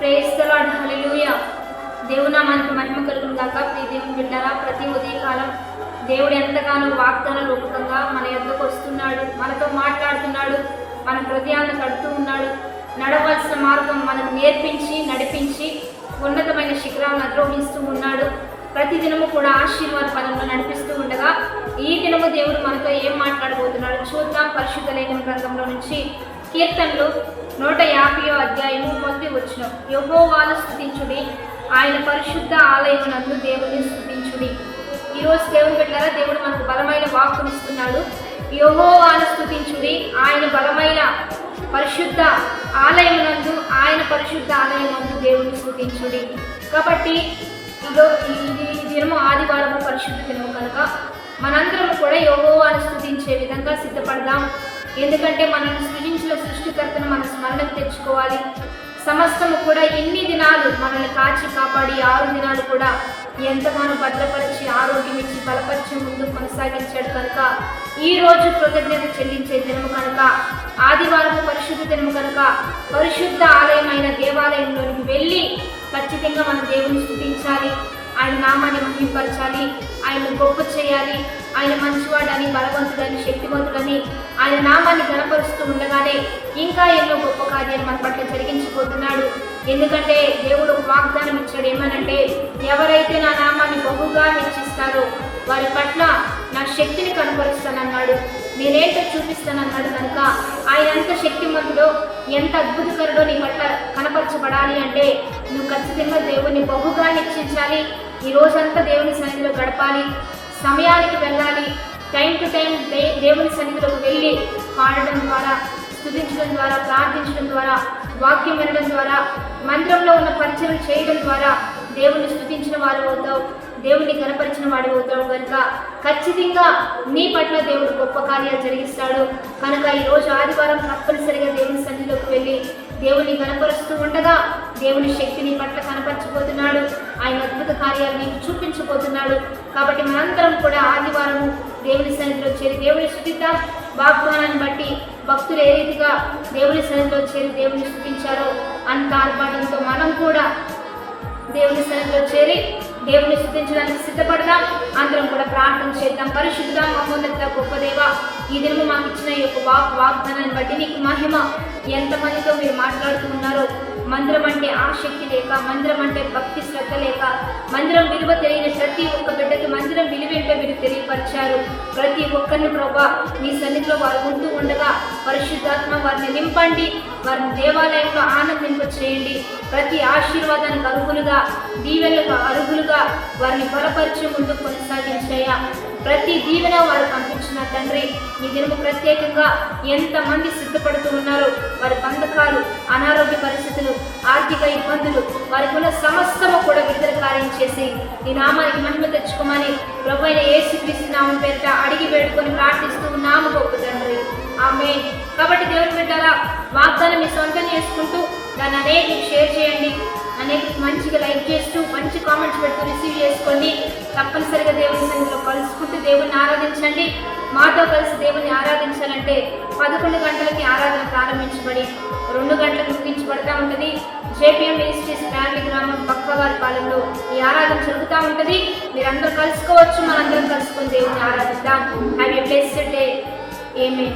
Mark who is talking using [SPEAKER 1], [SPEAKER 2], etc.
[SPEAKER 1] Praise the Lord హల్లెలూయ దేవునామానికి మహిమ కలుగును గాక. ప్రియ దేవుని బిడ్డారా ప్రతి ఉదయకాలం దేవుడు ఎంతగానో వాగ్దాన రూపకంగా మన యొక్కకు వస్తున్నాడు మనతో మాట్లాడుతున్నాడు మన హృదయాన్ని కడుతూ ఉన్నాడు. నడవలసిన మార్గం మనకు నేర్పించి నడిపించి ఉన్నతమైన శిఖరాలను అద్రోహిస్తూ ఉన్నాడు. ప్రతి దినము కూడా ఆశీర్వాద పదంలో నడిపిస్తూ ఉండగా ఈ దినము దేవుడు మనతో ఏం మాట్లాడబోతున్నాడు చూద్దాం. పరిశుద్ధ లేఖన గ్రంథంలో నుంచి కీర్తనలు నూట యాభై మొదటి వచ్చిన యహోవాను స్థుతించుడి ఆయన పరిశుద్ధ ఆలయమునందు దేవుని స్థుతించుడి ఈరోజు దేవుని పెట్టారా దేవుడు మనకు బలమైన వాక్కుని ఇస్తున్నాడు. యహోవాను స్థుతించుడి ఆయన బలమైన పరిశుద్ధ ఆలయమునందు ఆయన పరిశుద్ధ ఆలయమునందు దేవుని స్థుతించుడి కాబట్టి ఇదో ఇది దినము ఆదివారము పరిశుద్ధ దినము కనుక మనందరం కూడా యహోవాను స్థుతించే విధంగా సిద్ధపడదాం. ఎందుకంటే మనల్ని సృజించిన సృష్టికర్తను మన స్మరణకు తెచ్చుకోవాలి. సమస్తము కూడా ఎన్ని దినాలు మనల్ని కాచి కాపాడి ఆరు దినాలు కూడా ఎంతగానో భద్రపరిచి ఆరోగ్యం ఇచ్చి బలపరిచి ముందు కొనసాగించాడు కనుక ఈ రోజు కృతజ్ఞత చెల్లించే దినము కనుక ఆదివారం పరిశుద్ధ దినము కనుక పరిశుద్ధ ఆలయమైన దేవాలయంలోనికి వెళ్ళి ఖచ్చితంగా మన దేవుని స్థుతించాలి ఆయన నామాన్ని మహింపరచాలి ఆయన గొప్ప చేయాలి. ఆయన మంచివాడని బలవంతుడని శక్తివంతుడని ఆయన నామాన్ని గణపరుస్తూ ఉండగానే ఇంకా ఎన్నో గొప్ప కార్యాలు మన పట్ల జరిగించిపోతున్నాడు. ఎందుకంటే దేవుడు ఒక వాగ్దానం ఇచ్చాడు ఏమనంటే ఎవరైతే నా నామాన్ని బహుగా హెచ్చిస్తారో వారి పట్ల నా శక్తిని కనపరుస్తానన్నాడు. నేనేంటో చూపిస్తానన్నాడు కనుక ఆయన ఎంత శక్తిమంతుడో ఎంత అద్భుతకరుడో నీ పట్ల కనపరచబడాలి అంటే నువ్వు ఖచ్చితంగా దేవుని బహుగా హెచ్చించాలి. ఈ రోజంతా దేవుని సన్నిధిలో గడపాలి సమయానికి వెళ్ళాలి టైం టు టైం దే దేవుని సన్నిధిలోకి వెళ్ళి పాడడం ద్వారా స్థుతించడం ద్వారా ప్రార్థించడం ద్వారా వాక్యం వినడం ద్వారా మందిరంలో ఉన్న పరిచయం చేయడం ద్వారా దేవుని స్థుతించిన వారు అవుతావు దేవుని కనపరిచిన వాడు అవుతాడు కనుక ఖచ్చితంగా నీ పట్ల దేవుడు గొప్ప కార్యాలు జరిగిస్తాడు. కనుక ఈరోజు ఆదివారం తప్పనిసరిగా దేవుని సన్నిధిలోకి వెళ్ళి దేవుని కనపరుస్తూ ఉండగా దేవుని శక్తిని పట్ల కనపరచబోతున్నాడు. ఆయన అద్భుత కార్యాలు మీకు చూపించబోతున్నాడు. కాబట్టి మనందరం కూడా ఆదివారము దేవుని సన్నిధిలో చేరి దేవుని స్థుతిద్దాం వాగ్దానాన్ని బట్టి భక్తులు ఏ రీతిగా దేవుని సన్నిధిలో చేరి దేవుని స్థుతించారో అంత ఆర్భాటంతో మనం కూడా దేవుని సన్నిధిలో చేరి దేవుని స్థుతించడానికి సిద్ధపడదాం. అందరం కూడా ప్రార్థన చేద్దాం. పరిశుద్ధ మహోన్నత గొప్ప దేవ ఈ దినము మాకు ఇచ్చిన ఈ యొక్క వాక్ వాగ్దానాన్ని బట్టి నీకు మహిమ. ఎంతమందితో మీరు మాట్లాడుతూ ఉన్నారో మందిరం అంటే ఆసక్తి లేక మందిరం అంటే భక్తి శ్రద్ధ లేక మందిరం విలువ తెలియని ప్రతి ఒక్క బిడ్డ ఏంటో మీరు తెలియపరిచారు. ప్రతి ఒక్కరిని ప్రభా మీ సన్నిధిలో వారు ఉంటూ ఉండగా పరిశుద్ధాత్మ వారిని నింపండి. వారిని దేవాలయంలో ఆనందింప చేయండి. ప్రతి ఆశీర్వాదానికి అర్హులుగా దీవెలకు అర్హులుగా వారిని బలపరిచే ముందు కొనసాగించాయా. ప్రతి దీవెన వారు పంపించిన తండ్రి ఈ దినము ప్రత్యేకంగా ఎంతమంది సిద్ధపడుతూ ఉన్నారో? వారి బంధకాలు అనారోగ్య పరిస్థితులు ఆర్థిక ఇబ్బందులు వారికి ఉన్న సమస్తము కూడా విడుదల కార్యం చేసి ఈ నామానికి మహిమ తెచ్చుకోమని ప్రభు అయిన యేసుక్రీస్తు నామం పేరిట అడిగి వేడుకొని ప్రార్థిస్తూ ఉన్నాము గొప్ప తండ్రి. ఆమె కాబట్టి దేవుని బిడ్డారా వాగ్దానం మీ సొంతం చేసుకుంటూ దాన్ని అనేక షేర్ చేయండి. అనేక మంచిగా లైక్ చేస్తూ మంచి కామెంట్స్ పెడుతూ రిసీవ్ చేసుకోండి. తప్పనిసరిగా దేవుని సన్నిధిలో కలుసుకుంటూ దేవుని ఆరాధించండి. మాతో కలిసి దేవుని ఆరాధించాలంటే పదకొండు గంటలకి ఆరాధన ప్రారంభించబడి రెండు గంటలకు ముగించబడతా ఉంటుంది. జేపీఎం మినిస్ట్రీస్ ఫ్యామిలీ గ్రామం పక్కవారి పాలెంలో ఈ ఆరాధన జరుగుతూ ఉంటుంది. మీరందరూ కలుసుకోవచ్చు. మనందరం కలుసుకొని దేవుని ఆరాధిద్దాం. Have a blessed day amen